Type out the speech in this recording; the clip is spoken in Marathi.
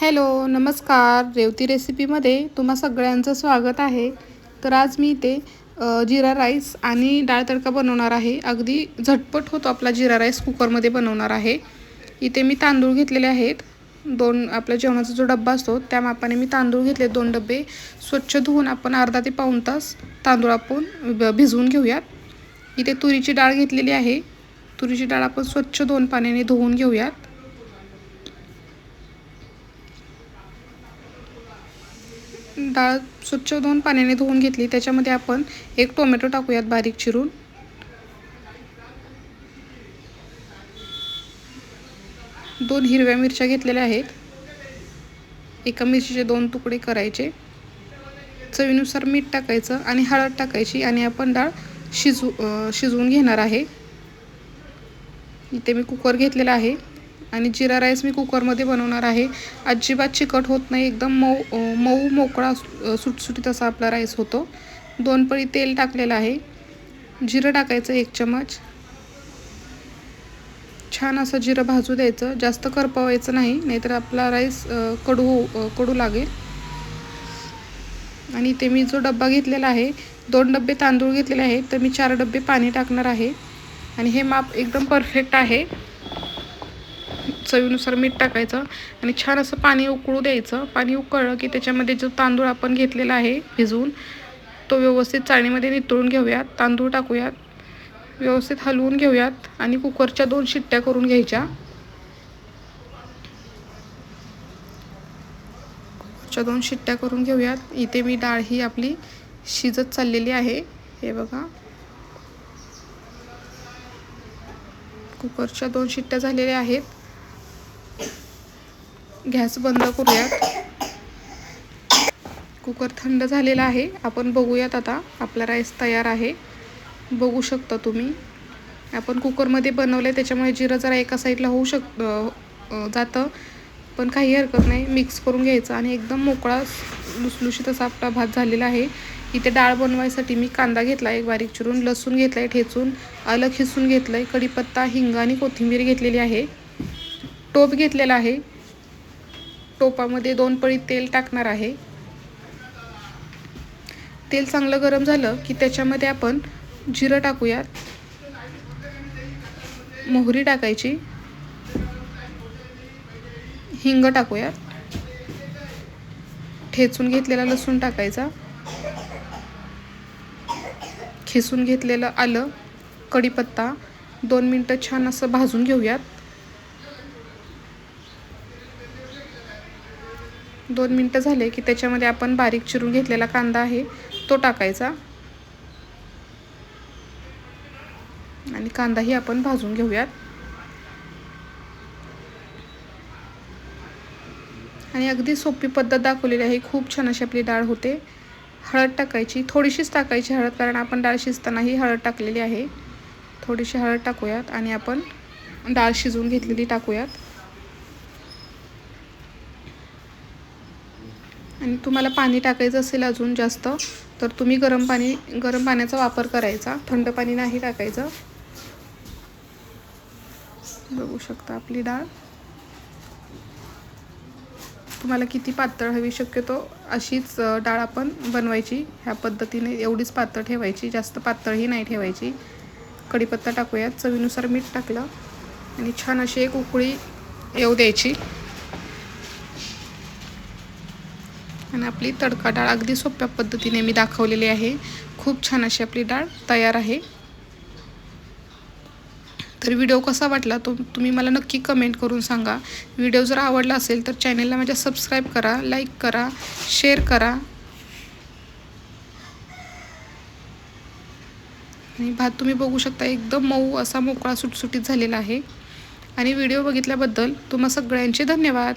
हॅलो नमस्कार. रेवती रेसिपीमध्ये तुम्हा सगळ्यांचं स्वागत आहे. तर आज मी इथे जिरा राईस आणि डाळ तडका बनवणार आहे. अगदी झटपट होतो आपला जिरा राईस कुकरमध्ये बनवणार आहे. इथे मी तांदूळ घेतलेले आहेत. दोन आपल्या जेवणाचा जो डब्बा असतो त्या मापाने मी तांदूळ घेतले. दोन डब्बे स्वच्छ धुवून आपण अर्धा ते पाऊण तास तांदूळ आपण भिजवून घेऊयात. इथे तुरीची डाळ घेतलेली आहे. तुरीची डाळ आपण स्वच्छ दोन पाण्याने धुवून घेऊयात. डाळ स्वच्छ दोन पाण्याने धुवून घेतली त्याच्यामध्ये आपण एक टोमॅटो टाकूयात बारीक चिरून. दोन हिरव्या मिरच्या घेतलेल्या आहेत. एका मिरचीचे दोन तुकडे करायचे. चवीनुसार मीठ टाकायचं आणि हळद टाकायची आणि आपण डाळ शिजू शिजवून घेणार आहे. इथे मी कुकर घेतलेला आहे. आणि जिरा राईस मी कुकरमध्ये बनवणार आहे. अजिबात चिकट होत नाही. एकदम मऊ मऊ मोकळा सुटसुटीत असा आपला राईस होतो. दोन पळी तेल टाकलेलं आहे. जिरं टाकायचं एक चमच छान असं जिरं भाजू द्यायचं. जास्त करपवायचं नाही नाहीतर आपला राईस कडू कडू लागेल. आणि ते मी जो डब्बा घेतलेला आहे दोन डब्बे तांदूळ घेतलेले आहेत तर मी चार डब्बे पाणी टाकणार आहे. आणि हे माप एकदम परफेक्ट आहे. चवीनुसार मीठ टाकायचं आणि छान असं पाणी उकळू द्यायचं. पाणी उकळलं की त्याच्यामध्ये जो तांदूळ आपण घेतलेला आहे भिजवून तो व्यवस्थित चाळणीमध्ये नितळून घेऊयात. तांदूळ टाकूयात. व्यवस्थित हलवून घेऊयात आणि कुकरच्या दोन शिट्ट्या करून घ्यायच्या. कुकरच्या दोन शिट्ट्या करून घेऊयात. इथे मी डाळ ही आपली शिजत चाललेली आहे. हे बघा. कुकरच्या दोन शिट्ट्या झालेल्या आहेत. गॅस बंद करूयात. कुकर थंड झालेला आहे. आपण बघूयात आता आपला राईस तयार आहे. बघू शकता तुम्ही. आपण कुकरमध्ये बनवलं आहे त्याच्यामुळे जिरं जरा एका साईडला होऊ शक जातं. पण काही हरकत नाही. मिक्स करून घ्यायचं आणि एकदम मोकळा लुसलुशीत असा आपला भात झालेला आहे. इथे डाळ बनवायसाठी मी कांदा घेतला एक बारीक चिरून लसूण घेतला आहे ठेचून आलं खिसून घेतलं आहे कढीपत्ता हिंग आणि कोथिंबीर घेतलेली आहे. टोप घेतलेला आहे. टोपामध्ये दोन पळी तेल टाकणार आहे. तेल चांगलं गरम झालं की त्याच्यामध्ये आपण जिरं टाकूयात. मोहरी टाकायची. हिंग टाकूयात. ठेचून घेतलेला लसूण टाकायचा. खेसून घेतलेलं आलं कढीपत्ता दोन मिनटं छान असं भाजून घेऊयात. दोन मिनटं झाले की त्याच्यामध्ये आपण बारीक चिरून घेतलेला कांदा आहे तो टाकायचा. आणि कांदाही आपण भाजून घेऊयात. आणि अगदी सोपी पद्धत दाखवलेली आहे. खूप छान अशी आपली डाळ होते. हळद टाकायची. थोडीशीच टाकायची हळद कारण आपण डाळ शिजतानाही हळद टाकलेली आहे. थोडीशी हळद टाकूयात आणि आपण डाळ शिजवून घेतलेली टाकूयात. आणि तुम्हाला पाणी टाकायचं असेल अजून जास्त तर तुम्ही गरम पाणी गरम पाण्याचा वापर करायचा. थंड पाणी नाही टाकायचं. बघू शकता आपली डाळ. तुम्हाला किती पातळ हवी शक्यतो अशीच डाळ आपण बनवायची. ह्या पद्धतीने एवढीच पातळ ठेवायची. जास्त पातळही नाही ठेवायची. कढीपत्ता टाकूयात. चवीनुसार मीठ टाकलं. आणि छान अशी एक उकळी येऊ द्यायची. आणि आपली तडका डाळ अगदी सोप्या पद्धतीने मी दाखवलेली आहे. खूप छान अशी आपली डाळ तयार आहे. तर व्हिडिओ कसा वाटला तो तुम्ही मला नक्की कमेंट करून सांगा. व्हिडिओ जर आवडला असेल तर चॅनलला माझ्या सबस्क्राईब करा लाईक करा शेअर करा. आणि भात तुम्ही बघू शकता एकदम मऊ असा मोकळा सुटसुटीत झालेला आहे. आणि व्हिडिओ बघितल्याबद्दल तुम्हा सगळ्यांचे धन्यवाद.